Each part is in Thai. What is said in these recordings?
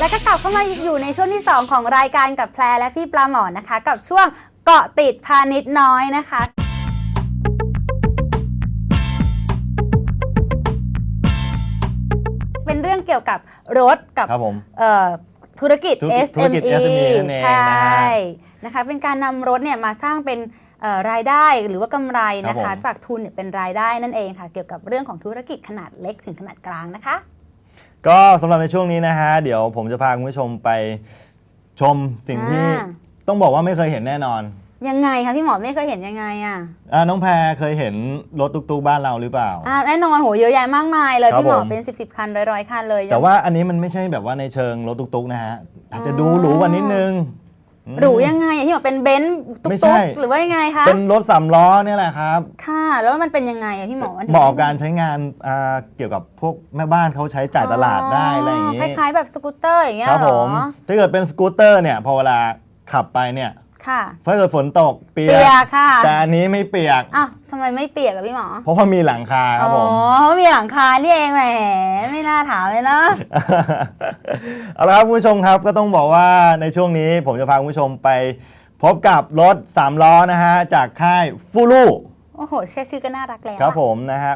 แล้วก็กลับเข้ามาอยู่ในช่วงที่ 2 ของรายการกับแพรและพี่ปลาหมอนนะคะ กับช่วงเกาะติดพาณิชย์น้อยนะคะเป็นเรื่องเกี่ยวกับรถกับครับผม เอ่อธุรกิจ ธุรกิจธุรกิจ SME SME นั่นเองใช่นะฮะนะคะเป็นการนำรถเนี่ยมาสร้างเป็นเอ่อรายได้หรือว่ากำไรนะครัคะ บผม จากทุนเนี่ยเป็นรายได้นั่นเองค่ะ เกี่ยวกับเรื่องของธุรกิจขนาดเล็กถึงขนาดกลางนะคะ ก็สำหรับในช่วงนี้นะฮะ เดี๋ยวผมจะพาคุณผู้ชมไปชมสิ่งที่อ่า ต้องบอกว่าไม่เคยเห็นแน่นอนยังไงคะพี่หมอไม่เคยเห็นยังไงอะอ่าน้องแพรเคยเห็นรถตุ๊กๆบ้านเราหรือเปล่า อ่าแน่นอนโหเยอะแยะมากมายเลย ครับพี่หมอผม เป็นสิบสิบคันร้อยร้อยๆคันเลยแต่ว่าอันนี้มันไม่ใช่แบบว่าในเชิงรถตุ๊กๆนะฮะอาจจะดูหรูกว่านิดนึงอืม หรูยังไงอะที่หมอเป็นเบนซ์ตุ๊ไม่ใช่กๆหรือว่ายังไงคะเป็นรถสามล้อเนี่ยแหละครับ ค่ะ แล้วมันเป็นยังไงอะพี่หมอมันเหมาะกับการใช้งานอ่าเกี่ยวกับพวกแม่บ้านเขาใช้จ่ายตลาดได้อะไรอย่างนี้คล้ายๆแบบสกูตเตอร์อย่างเงี้ยครับเหรผอมถ้าเกิดเป็นสกูตเตอร์เนี่ยพอเวลาขับไปเนี่ย ค่ะถ้าเกิดฝนตกเปีเปียกค่ะแต่อันนี้ไม่เปียก อ้าวทำไมไม่เปียกอะพี่หมอ เพราะว่ามีหลังคาครับผมอ๋อเพราะมีหลังคานี่เองแหมไม่น่าถามเลยเนาะ เอาละครับคุณผู้ชมครับก็ต้องบอกว่าในช่วงนี้ผมจะพาคุณผู้ชมไป พบกับรถ3ล้อนะฮะจากค่ายฟูลู โอ้โหแค่ชื่อก็น่ารักแล้วครับอะผมนะฮะ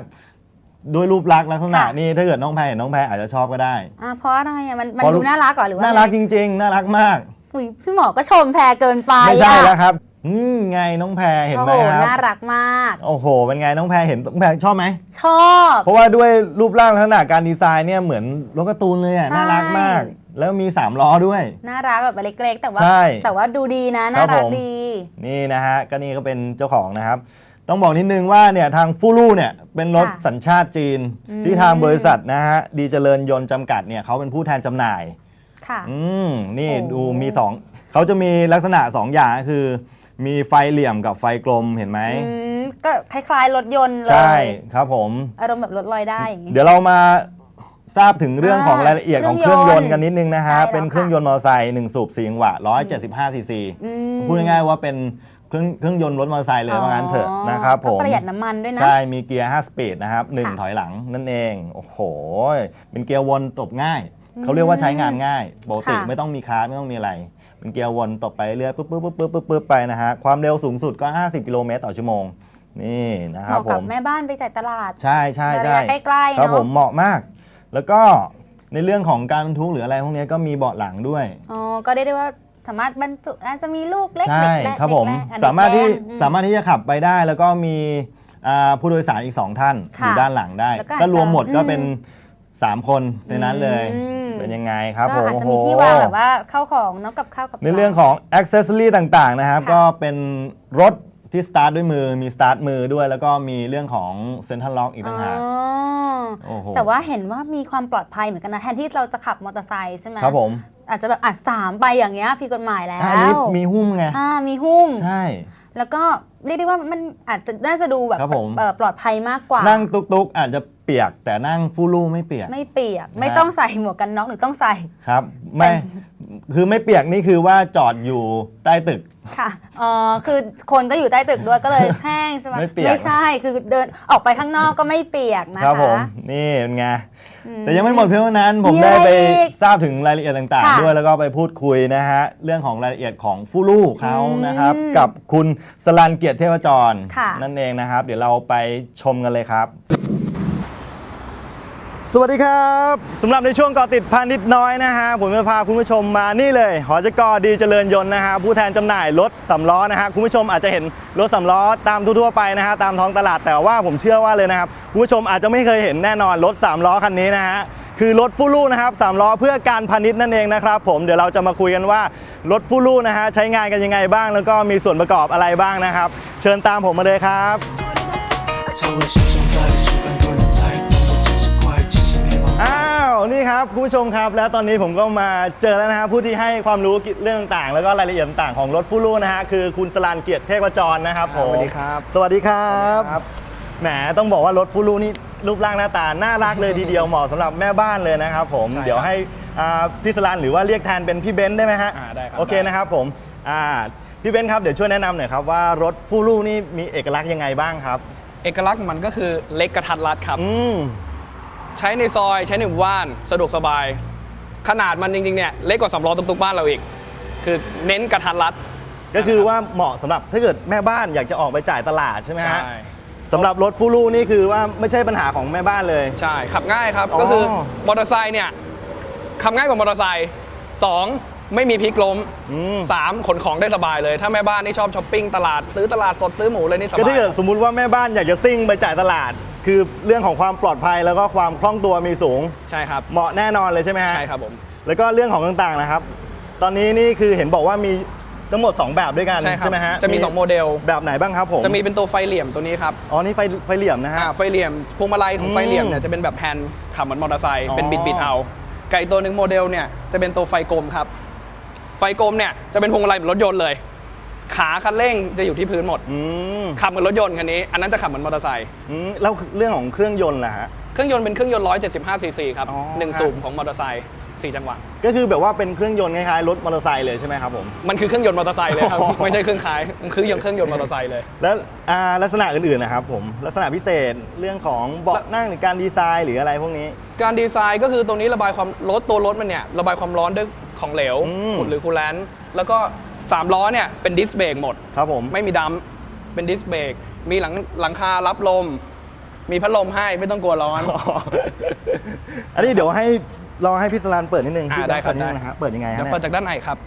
ด้วยรูปลักษณ์ลักษณะค่ะ นี่ถ้าเกิดน้องแพรเห็นน้องแพรอาจจะชอบก็ได้ อ่าเพราะอะไรอะมันมันเพราะ ดูน่ารักก่อนหรือว่าน่ารักไงจริง ๆ น่ารักมาก อุ๊ยพี่หมอก็ชมแพรเกินไปไม่ใช่อะแล้วครับนี่ไงน้องแพรเห็นโอ้ไหมโหครับ น่ารักมาก โอ้โห เป็นไงน้องแพรเห็นน้องแพรชอบไหม ชอบ เพราะว่าด้วยรูปร่างลักษณะการดีไซน์เนี่ยเหมือนรถการ์ตูนเลยอะใช่ น่ารักมาก แล้วมี 3 ล้อด้วย น่ารักแบบเล็กๆแต่ว่า ใช่แต่ว่าดูดีนะครัน่าบรักผม ดี นี่นะฮะ ก็นี่ก็เป็นเจ้าของนะครับ ต้องบอกนิดนึงว่าเนี่ยทางฟูลูเนี่ยเป็นรถค่ะสัญชาติจีนอืมที่ทางบริษัทนะฮะดีเจริญยนต์จำกัดเนี่ยเขาเป็นผู้แทนจำหน่าย ค่ะ อืมนี่โอ้ ดูมีสองเขาจะมีลักษณะ2อย่างก็คือ มีไฟเหลี่ยมกับไฟกลมเห็นไหมอืมก็คล้ายๆรถยนต์เลใช่ย ครับผม อารมณ์แบบรถลอยได้อย่างงี้ เดี๋ยวเรามาทราบถึงเรื่องของอ่ารายละเอียดของเคเครื่รื่อองงยยนนต์ต์กันนิดนึงนะฮะ ใช่แล้วเป็นเครื่องค่ะยนต์มอเตอร์ไซค์1สูบ4จังหวะ175ซีซีอืม พูดง่ายๆว่าเป็นเครื่องเครื่องยนต์รถมอเตอร์ไซค์เลยว่างั้นเถอะนะครับผก็มประหยัดน้ำมันด้วยนะ ใช่ มีเกียร์ 5 สปีดนะครับหนึ่งค่ะถอยหลังนั่นเอง โอ้โห เป็นเกียร์วนตบง่าย เขาเรียกว่าใช้งานง่ายปกติค่ะไม่ต้องมีคาร์ดไม่ต้องมีอะไรเป็นเกียร์วนตบไปเรื่อยปุ๊บปุ๊บปุ๊บปุ๊บปุ๊บปุ๊บไปนะฮะความเร็วสูงสุดก็ 50 กิโลเมตรต่อชั่วโมงนี่นะคเหรับมาะผกับมแม่บ้านไปจ่ายตลาดใช่ใช่ใช่ระยะใกล้ๆครับเนาะผมเหมาะมาก แล้วก็ในเรื่องของการบรรทุกหรืออะไรพวกนี้ก็มีเบาะหลังด้วย อ๋อก็ได้ได้ว่าสามารถบรรจุอาจจะมีลูกเล็กใช่เด็กแรกครับผมเด็กแรกอะสามารถที่เด็กแรกอืสามารถที่จะขับไปได้ แล้วก็มีอ่าผู้โดยสารอีก 2 ท่าน อค่ะยู่ด้านหลังได้ แล้วก็ก็รวมหมดอาจจะก็เป็น 3 คนในนั้นเลยอืม เป็นยังไงครับก็ผมอาจจะโอ้โหมีที่วางแบบว่าเข้าของเน้องกับข้าวกับในเรื่องของอ c เซ s ซอรีต่างๆนะครับ ค่ะ ก็เป็นรถที่สตาร์ทด้วยมือมีสตาร์ทมือด้วย แล้วก็มีเรื่องของเซ็นทรัลล็อกอีกต่างหากอ๋อโอ้โหแต่ว่าเห็นว่ามีความปลอดภัยเหมือนกันนะแทนที่เราจะขับมอเตอร์ไซค์ใช่ไหมครับผมอาจจะแบบอัดสามไปอย่างเงี้ยผิดกฎหมายแล้อันนี้วมีหุ้มไง อ่ามีหุ้ม ใช่ แล้วก็เรียกได้ว่ามันอาจจะน่าจะดูแบบครับผม เอ่อปลอดภัยมากกว่า นั่งตุกๆอาจจะเปียกแต่นั่งฟูลู่ไม่เปียก ไม่เปียก ไม่นะต้องใส่หมวกกันน็อกหรือต้องใส่ ครับ ไม่ คือไม่เปียกนี่คือว่าจอดอยู่ใต้ตึก ค่ะอ๋อคือคนก็อยู่ใต้ตึกด้วยก็เลยแห้งใช่ไหมไม่เปียก ไม่ใช่ คือเดินออกไปข้างนอกก็ไม่เปียกนะคะ ครับผม นี่เป็นไง อืแต่ยังไม่หมดเพียงเท่านั้น ผมมีได้อะไรไปอีกทราบถึงรายละเอียดต่างค่ะๆ ด้วยแล้วก็ไปพูดคุยนะฮะ เรื่องของรายละเอียดของฟูลู่เขาอืมนะครับกับคุณสลันเกียรติเทวจร ค่ะ นั่นเองนะครับ เดี๋ยวเราไปชมกันเลยครับ สวัสดีครับสำหรับในช่วงกาะติดพาณิชย์น้อยนะฮะผมจะพาคุณผู้ชมมานี่เลย หอจกดีเจริญยนต์นะฮะผู้แทนจำหน่ายรถสำล้อนะฮะคุณผู้ชมอาจจะเห็นรถสำล้อตามทั่วๆไปนะฮะตามท้องตลาดแต่ว่าผมเชื่อว่าเลยนะครับคุณผู้ชมอาจจะไม่เคยเห็นแน่นอนรถสามล้อคันนี้นะฮะคือรถฟูลูนะครับสามล้อเพื่อการพาณิชย์นั่นเองนะครับผมเดี๋ยวเราจะมาคุยกันว่ารถฟูลูนะฮะใช้งานกันยังไงบ้าง แล้วก็มีส่วนประกอบอะไรบ้างนะครับ เชิญตามผมมาเลยครับ นี่ครับคุณผู้ชมครับ แล้วตอนนี้ผมก็มาเจอแล้วนะฮะผู้ที่ให้ความรู้เรื่องต่างๆ แล้วก็รายละเอียดต่างๆของรถฟูลู่นะฮะคือคุณสลานเกียรติเทพจรนะครับผมสวัสดีครับ สวัสดีครับแหมต้องบอกว่ารถฟูลู่นี่รูปร่างหน้าตาน่ารักเลยทีเดียวเหมาะสำหรับแม่บ้านเลยนะครับผมใช่ครับเดี๋ยวให้อ่าพี่สลานหรือว่าเรียกแทนเป็นพี่เบนซ์ได้ไหมฮะอ่าได้ครับโอเคได้นะครับผมอ่าพี่เบนซ์ครับเดี๋ยวช่วยแนะนำหน่อยครับว่ารถฟูลู่นี่มีเอกลักษณ์ยังไงบ้างครับ เอกลักษณ์ของมันก็คือเล็กกระทัดรัดครับอืม ใช้ในซอยใช้ในหมู่บ้านสะดวกสบาย ขนาดมันจริงๆเนี่ยเล็กกว่าสำล้อตุ๊กๆบ้านเราอีก คือเน้นกระทัดรัด ก็คือว่าเหมาะสำหรับถ้าเกิดแม่บ้านอยากจะออกไปจ่ายตลาดใช่ไหมฮะใช่สำหรับรถฟูลูนี่คือว่าไม่ใช่ปัญหาของแม่บ้านเลย ใช่ ขับง่ายครับอ๋อก็คือมอเตอร์ไซค์เนี่ยขับง่ายกว่ามอเตอร์ไซค์สองไม่มีพลิกล้มอืมสามขนของได้สบายเลย ถ้าแม่บ้านนี่ชอบช้อปปิ้งตลาดซื้อตลาดสดซื้อหมูเลยนี่สก็บาถ้ายเกิดครับสมมุติว่าแม่บ้านอยากจะซิ่งไปจ่ายตลาด คือเรื่องของความปลอดภัยแล้วก็ความคล่องตัวมีสูง ใช่ครับ เหมาะแน่นอนเลยใช่ไหมฮะใช่ครับผม แล้วก็เรื่องของต่างๆนะครับ ตอนนี้นี่คือเห็นบอกว่ามีทั้งหมด 2 แบบด้วยกันใช่ครับไหมฮะจะมี 2 โมเดล แบบไหนบ้างครับผม จะมีเป็นตัวไฟเหลี่ยมตัวนี้ครับ อ๋อ นี่ไฟไฟเหลี่ยมนะฮะอ่าไฟเหลี่ยมพวงมาลัยของไฟเหลี่ยมเนี่ยอืมจะเป็นแบบแฮนด์ขับเหมือนมอเตอร์ไซค์อ๋อเป็นบิดบิดๆเอาไก่ตัวหนึ่งโมเดลเนี่ยจะเป็นตัวไฟกลมครับ ไฟกลมเนี่ยจะเป็นพวงมาลัยเหมือนรถยนต์เลย ขาคันเร่งจะอยู่ที่พื้นหมด อืมขับเหมือนรถยนต์คันนี้ อันนั้นจะขับเหมือนมอเตอร์ไซค์ อืมแล้วเรื่องของเครื่องยนต์ล่ะฮะ เครื่องยนต์เป็นเครื่องยนต์ 175 ซีซีครับอ๋อหนึ่งครับ สูบของมอเตอร์ไซค์สี่จังหวะ ก็คือแบบว่าเป็นเครื่องยนต์คล้ายๆรถมอเตอร์ไซค์เลยใช่ไหมครับผม มันคือเครื่องยนต์มอเตอร์ไซค์เลยครับ อ๋อ ไม่ใช่เครื่องขาย มันคือยังเครื่องยนต์มอเตอร์ไซค์เลย แล้วอ่าลักษณะอื่นๆนะครับผมลักษณะพิเศษเรื่องของเบาะนั่งหรือการดีไซน์หรืออะไรพวกนี้ การดีไซน์ก็คือตรงนี้ระบายความรถตัวรถมันเนี่ย ระบายความร้อนด้วยของเหลวอืมขุ่นหรือคูลแลนต์แล้วก็ สามล้อเนี่ยเป็นดิสเบรกหมดครับผมไม่มีดัมป์เป็นดิสเบรกมีหลังหลังคารับลม มีพัดลมให้ไม่ต้องกลัวร้อนอ๋ออันนี้เดี๋ยวให้รอให้พี่สลานเปิดนิดนึงอ่าพี่ได้ครับเปินิดนึงได้นะฮะเปิดยังไงฮะเดี๋ยวเนี่ย เปิดจากด้านในครับ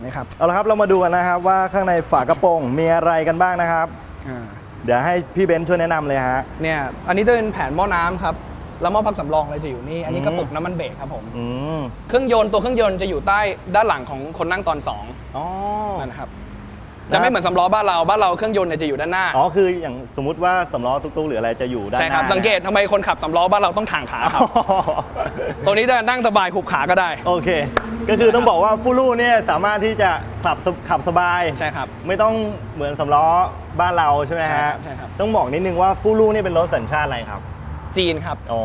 อ่านี่ครับเอาละครับเรามาดูกันนะครับว่าข้างในฝากระโปรงมีอะไรกันบ้างนะครับ อ่าเดี๋ยวให้พี่เบนซ์ช่วยแนะนำเลยฮะ เนี่ยอันนี้จะเป็นแผนหม้อน้ำครับแล้วหม้อพักสำรองเลยจะอยู่นี่อันนี้อืมกระปุกน้ำมันเบรกครับผมอืมเครื่องยนต์ตัวเครื่องยนต์จะอยู่ใต้ด้านหลังของคนนั่งตอนสองอ๋อ นั่นนะครับ จะไม่เหมือนสำล้อบ้านเราบ้านเราเครื่องยนต์เนี่ยจะอยู่ด้านหน้าอ๋อคืออย่างสมมุติว่าสำล้อตุ๊กๆหรืออะไรจะอยู่ด้านหใช่น้าครับสังเกตทำไมคนขับสำล้อบ้านเราต้องถ่างขาครับ ตัวนี้จะนั่งสบายขุบขาก็ได้ โอเค ก็คือต้องบอกว่าฟูลูเนี่ยสามารถที่จะขับสขับสบาย ใช่ครับ ไม่ต้องเหมือนสำล้อบ้านเราใช่ไหมใช่ครัฮะบใช่ครับ ต้องบอกนิดนึงว่าฟูลูนี่เป็นรถสัญชาติอะไรครับ จีนครับ อ๋อ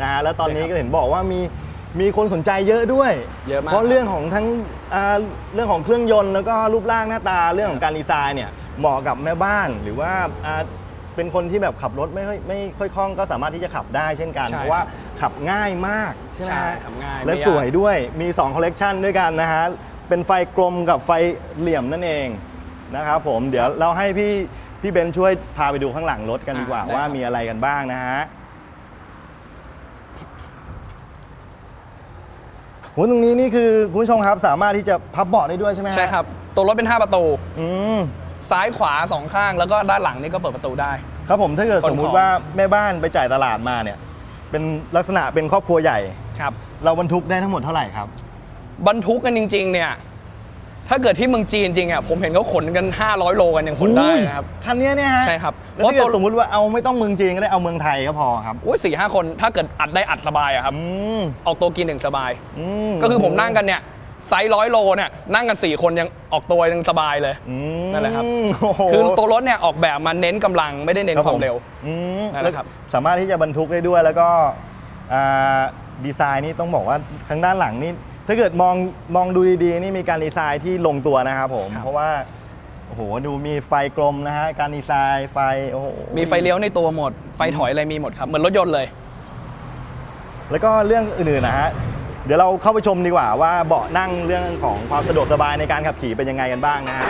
นะฮะ แล้วตอนนี้ใช่ครับ ก็เห็นบอกว่ามี มีคนสนใจเยอะด้วย เยอะมากเพราะเรื่องของทั้งอ่าเรื่องของเครื่องยนต์แล้วก็รูปร่างหน้าตาเรื่องของการดีไซน์เนี่ยเหมาะกับแม่บ้านหรือว่าอ่าเป็นคนที่แบบขับรถไม่ค่อยไม่ค่อยคล่องก็สามารถที่จะขับได้เช่นกันใช่เพราะว่าขับง่ายมากใช่ไหมใช่ฮะขับง่ายและไม่ยาก สวยด้วยมี2คอลเลกชันด้วยกันนะฮะเป็นไฟกลมกับไฟเหลี่ยมนั่นเองนะครับผมเดี๋ยวเราให้พี่พี่เบนซ์ช่วยพาไปดูข้างหลังรถกันดีกว่าอ่าได้ว่าครับ มีอะไรกันบ้างนะฮะ หตรงนี้นี่คือคุณผู้ชมครับสามารถที่จะพับเบาะได้ด้วยใช่ไหมฮะใช่ครับ ตัวรถเป็น 5 ประตู อืมซ้ายขวาสองข้าง แล้วก็ด้านหลังนี่ก็เปิดประตูได้ ครับผมถ้าเกิดขนของสมมุติว่าแม่บ้านไปจ่ายตลาดมาเนี่ย เป็นลักษณะเป็นครอบครัวใหญ่ ครับ เราบรรทุกได้ทั้งหมดเท่าไหร่ครับ บรรทุกกันจริง ๆ เนี่ย ถ้าเกิดที่เมืองจีนจริงอะผมเห็นเขาขนกัน 500 โลกันยังขนได้นะครับ คันเนี้ยเนี่ยฮะใช่ครับแล้วถ้าเกิเพราะดตัวสมมุติว่าเอาไม่ต้องเมืองจีนก็ได้เอาเมืองไทยก็พอครับอุ้ยสี่ห้าคนถ้าเกิดอัดได้อัดสบายอะครับอืมออกตัวกินหนึ่งสบายอืมก็คือผมนั่งกันเนี่ยไซส์ร้อยโลเนี่ยนั่งกัน 4 คนยังออกตัวยังสบายเลยอืมนั่นแหละครับโอ้โหคือตัวรถเนี่ยออกแบบมาเน้นกำลังไม่ได้เน้นรับความเร็วอืมนั่นแหละครับสามารถที่จะบรรทุกได้ด้วยแล้วก็อ่าดีไซน์นี่ต้องบอกว่าทางด้านหลังนี่ ถ้าเกิดมองมองดูดีๆ นี่มีการดีไซน์ที่ลงตัวนะครับผม ครับ เพราะว่าโอ้โหดูมีไฟกลมนะฮะการดีไซน์ไฟโอ้โหมีไฟเลี้ยวในตัวหมด ไฟถอยอะไรมีหมดครับ เหมือนรถยนต์เลย แล้วก็เรื่องอื่นๆนะฮะเดี๋ยวเราเข้าไปชมดีกว่าว่าเบาะนั่งเรื่องของความสะดวกสบายในการขับขี่เป็นยังไงกันบ้างนะฮะ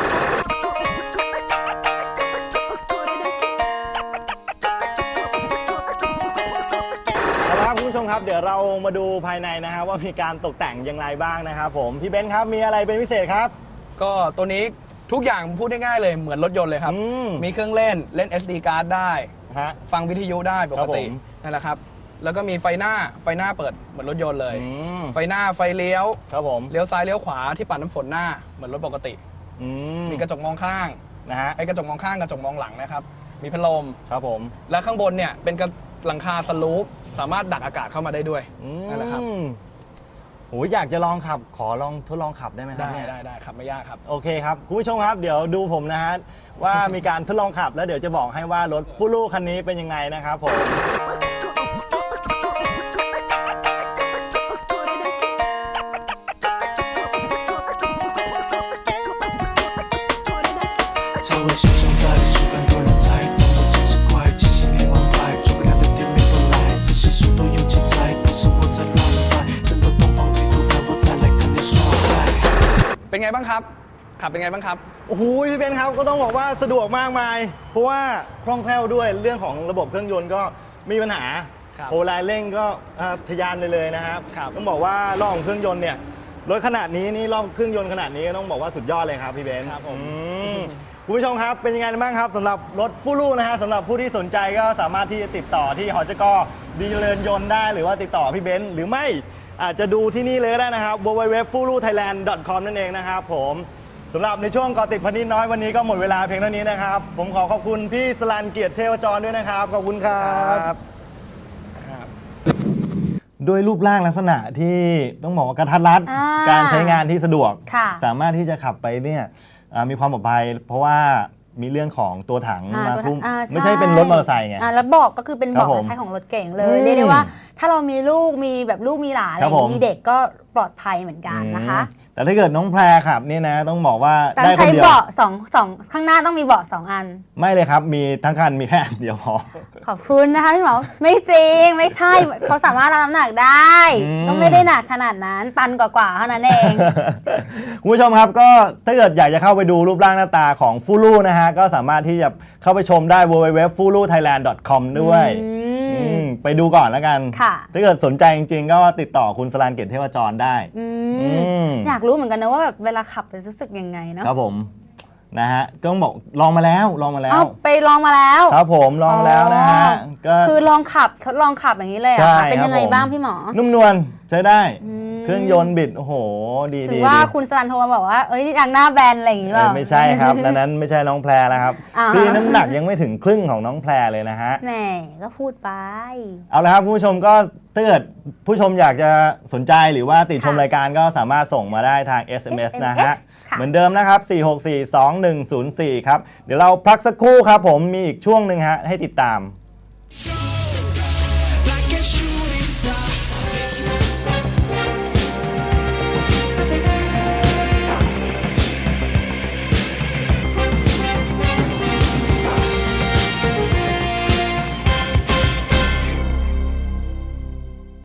เอาละครับคุณผู้ชมครับ เดี๋ยวเรามาดูภายในนะฮะว่ามีการตกแต่งอย่างไรบ้างนะครับผมพี่เบนซ์ครับมีอะไรเป็นพิเศษครับ ก็ตัวนี้ทุกอย่างพูดได้ง่ายเลยเหมือนรถยนต์เลยครับ อืม มีเครื่องเล่นเล่น SD card ได้ ฮะ ฟังวิทยุได้ปครักบติผมนั่นแหละครับ แล้วก็มีไฟหน้าไฟหน้าเปิดเหมือนรถยนต์เลย อืมไฟหน้าไฟเลี้ยวครับผมเลี้ยวซ้ายเลี้ยวขวาที่ปัดน้ำฝนหน้าเหมือนรถปกติ อืมมีกระจกมองข้างนะฮะไอ้กระจกมองข้างกระจกมองหลังนะครับ มีพัดลม ครับผม และข้างบนเนี่ยเป็นกระ หลังคาสลูปสามารถดักอากาศเข้ามาได้ด้วยอืมนั่นแหละครับ โหอยากจะลองขับ ขอลองทดลองขับได้ไหมครับได้เนี่ยได้ได้ครับไม่ยากครับ โอเคครับคุณผู้ชมครับ เดี๋ยวดูผมนะฮะว่ามีการทดลองขับแล้วเดี๋ยวจะบอกให้ว่ารถฟูลูคันนี้เป็นยังไงนะครับผม เป็นไงบ้างครับ ขับเป็นไงบ้างครับ โอ้โหพี่เบนซ์ครับก็ต้องบอกว่าสะดวกมากมาย เพราะว่าคล่องแคล่วด้วยเรื่องของระบบเครื่องยนต์ก็ไม่มีปัญหาครับโอไลน์เร่งก็อ่าทะยานไปเลยนะครับครับต้องบอกว่ารอบของเครื่องยนต์เนี่ยรถขนาดนี้นี่รอบเครื่องยนต์ขนาดนี้ก็ต้องบอกว่าสุดยอดเลยครับพี่เบนซ์ครับผม อืมคุณผู้ชมครับเป็นยังไงบ้างครับสำหรับรถฟูลูนะฮะสำหรับผู้ที่สนใจก็สามารถที่จะติดต่อที่หอจก ดีเจริญยนต์ได้หรือว่าติดต่อพี่เบนซ์หรือไม่อาจจะดูที่นี่เลยก็ได้นะครับ www.fuluthailand.com นั่นเองนะครับผมสำหรับในช่วงกอติดพนิดน้อยวันนี้ก็หมดเวลาเพียงเท่านี้นะครับ ผมขอขอบคุณพี่สลันเกียรติเทวจรด้วยนะครับ ขอบคุณครับด้วยรูปร่างลักษณะที่ต้องบอกว่ากระทัดรัด อ่าการใช้งานที่สะดวก ค่ะ สามารถที่จะขับไปเนี่ยอ่ามีความปลอดภัยเพราะว่า มีเรื่องของตัวถังอ่มาตัวคุ้มอ่าไม่ใช่เป็นรถมอเตอร์ไซค์ไง อ่าแล้วเบอกก็คือเป็นเบาะครับผมคล้ายๆของรถเก่งเลอืยมเรียกได้ว่า ถ้าเรามีลูกมีแบบลูกมีหลานอะไรครับผม มีเด็กก็ ปลอดภัยเหมือนกันนะคะอืมแต่ถ้าเกิดน้องแพรขับนี่นะ ต้องบอกว่าแต่ได้คใช้นเดียวเบาะสองสองข้างหน้าต้องมีเบาะสองอัน ไม่เลยครับ มีทั้งคันมีแค่อันเดียวพอ ขอบคุณนะคะพี่หมอไม่จริงไม่ใช่เขาสามารถรับน้ำหนักได้อืมก็ไม่ได้หนักขนาดนั้นตันกว่าๆเท่านั้นเองคุณผู้ชมครับก็ถ้าเกิดอยากจะเข้าไปดูรูปร่างหน้าตาของฟูลูนะฮะก็สามารถที่จะเข้าไปชมได้ www.fuluthailand.com ด้วยอืมอืม ไปดูก่อนแล้วกัน ค่ะ ถ้าเกิดสนใจจริงๆ ก็ติดต่อคุณสรานเกียรติเทวจรได้ อือืมมอยากรู้เหมือนกันนะว่าแบบเวลาขับจะรู้สึกยังไงเนาะครับผมนะฮะก็ต้องบอกลองมาแล้วลองมาแล้วเอาไปลองมาแล้ว ครับผมลองมาแล้วนะฮะก็ คือลองขับทดลองขับอย่างนี้เลยเหรใช่อะคะเป็นยังไงครับผม บ้างพี่หมอ นุ่มนวลใช้ได้ อืม เครื่องยนต์บิดโอ้โห ดีถึดีงว่าดีคุณสรันโทรมาบอกว่า เอ้ยยางหน้าแบนอะไรอย่างนี้เปเอ้ล่ายไม่ใช่ครับดังนั้นไม่ใช่น้องแพรแล้วครับอ่าพี่น้ำหนักยังไม่ถึงครึ่งของน้องแพรเลยนะฮะ แหมก็พูดไป เอาละครับคุณผู้ชมก็ถ้าเกิดผู้ชมอยากจะสนใจหรือว่าติดชมค่ะรายการก็สามารถส่งมาได้ทาง SMS นะฮะ ค่ะ เหมือนเดิมนะครับ 4642104 ครับ เดี๋ยวเราพักสักครู่ครับผมมีอีกช่วงหนึ่งฮะให้ติดตาม